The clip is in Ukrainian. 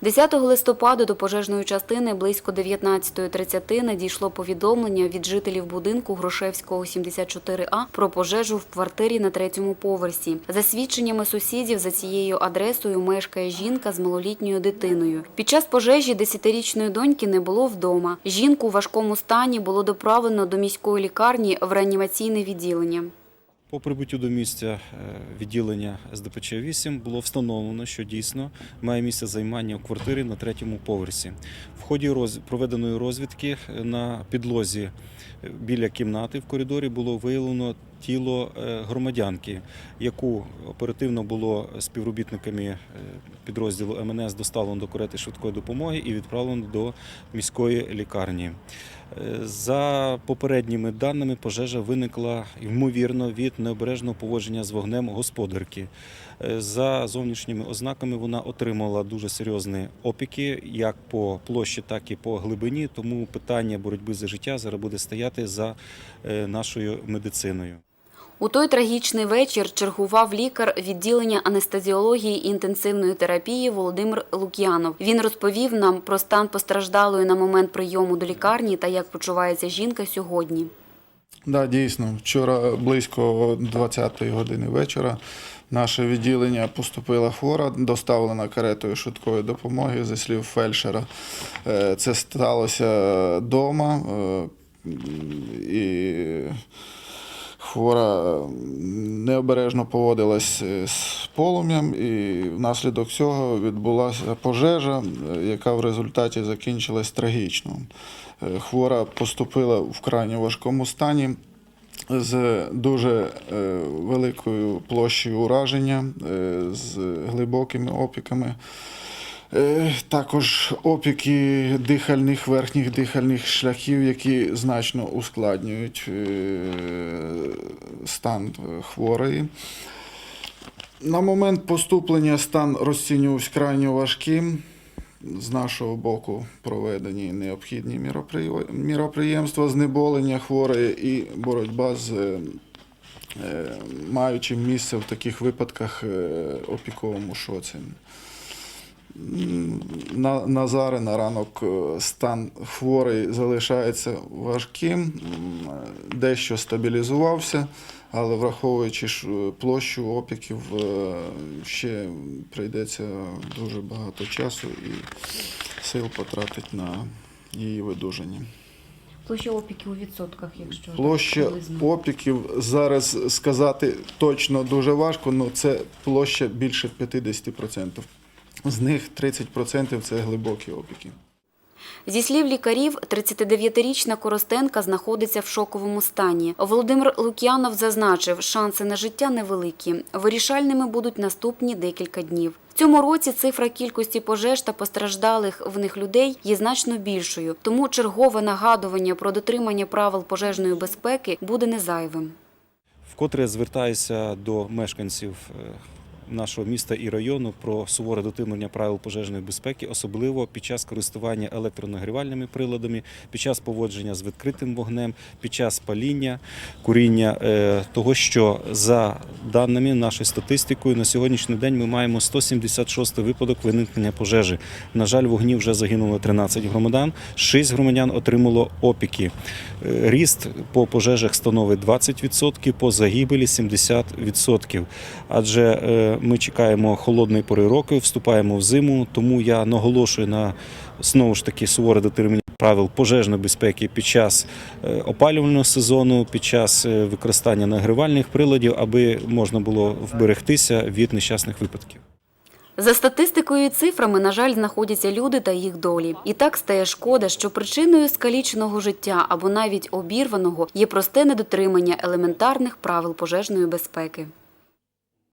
10 листопада до пожежної частини близько 19.30 надійшло повідомлення від жителів будинку Грушевського 74А про пожежу в квартирі на третьому поверсі. За свідченнями сусідів, за цією адресою мешкає жінка з малолітньою дитиною. Під час пожежі 10-річної доньки не було вдома. Жінку у важкому стані було доправлено до міської лікарні в реанімаційне відділення. По прибуттю до місця е, відділення СДПЧ 8 було встановлено, що дійсно має місце займання у квартирі на третьому поверсі. В ході проведеної розвідки е, на підлозі е, біля кімнати в коридорі було виявлено тіло е, громадянки, яку оперативно було співробітниками е, підрозділу МНС доставлено до карети швидкої допомоги і відправлено до міської лікарні. Е, За попередніми даними, пожежа виникла ймовірно від необережного поводження з вогнем господарки. За зовнішніми ознаками вона отримала дуже серйозні опіки як по площі, так і по глибині. Тому питання боротьби за життя зараз буде стояти за нашою медициною. У той трагічний вечір чергував лікар відділення анестезіології і інтенсивної терапії Володимир Лук'янов. Він розповів нам про стан постраждалої на момент прийому до лікарні та як почувається жінка сьогодні. Да, дійсно. Вчора близько 20-ї години вечора наше відділення поступила хвора, доставлена каретою швидкої допомоги, зі слів фельдшера. Е, Це сталося вдома. І хвора необережно поводилась з полум'ям, і внаслідок цього відбулася пожежа, е, яка в результаті закінчилась трагічно. Е, Хвора поступила в крайні важкому стані з дуже е, великою площею ураження, е, з глибокими опіками. Е, Також опіки дихальних верхніх дихальних шляхів, які значно ускладнюють е, стан хворої. На момент поступлення стан розцінювався крайньо важким. З нашого боку проведені необхідні міроприємства знеболення хворої і боротьба з е, маючим місце в таких випадках опіковому шоці. На, на зараз, на ранок, е, стан хворий залишається важким, дещо стабілізувався, але враховуючи ж, е, площу опіків, е, ще прийдеться дуже багато часу і сил потратити на її видужання. Площа опіки у відсотках, якщо Площа опіків зараз сказати точно дуже важко, але це площа більше 50%. З них 30% це глибокі опіки. Зі слів лікарів, 39-річна Коростенка знаходиться в шоковому стані. Володимир Лук'янов зазначив, шанси на життя невеликі. Вирішальними будуть наступні декілька днів. В цьому році цифра кількості пожеж та постраждалих в них людей є значно більшою, тому чергове нагадування про дотримання правил пожежної безпеки буде незайвим. Вкотре звертаюся до мешканців е, нашого міста і району про суворе дотримання правил пожежної безпеки, особливо під час користування електронагрівальними приладами, під час поводження з відкритим вогнем, під час паління, куріння, е, того, що за даними нашої статистикою на сьогоднішній день ми маємо 176 випадок виникнення пожежі. На жаль, вогні вже загинуло 13 громадян, 6 громадян отримало опіки. Е, Ріст по пожежах становить 20%, по загибелі 70%. Адже е, ми чекаємо холодної пори року, вступаємо в зиму, тому я наголошую на знову ж таки суворе дотримання правил пожежної безпеки під час е, опалювального сезону, під час е, використання нагрівальних приладів, аби можна було вберегтися від нещасних випадків. За статистикою і цифрами, на жаль, знаходяться люди та їх долі. І так стає шкода, що причиною скаліченого життя або навіть обірваного є просте недотримання елементарних правил пожежної безпеки.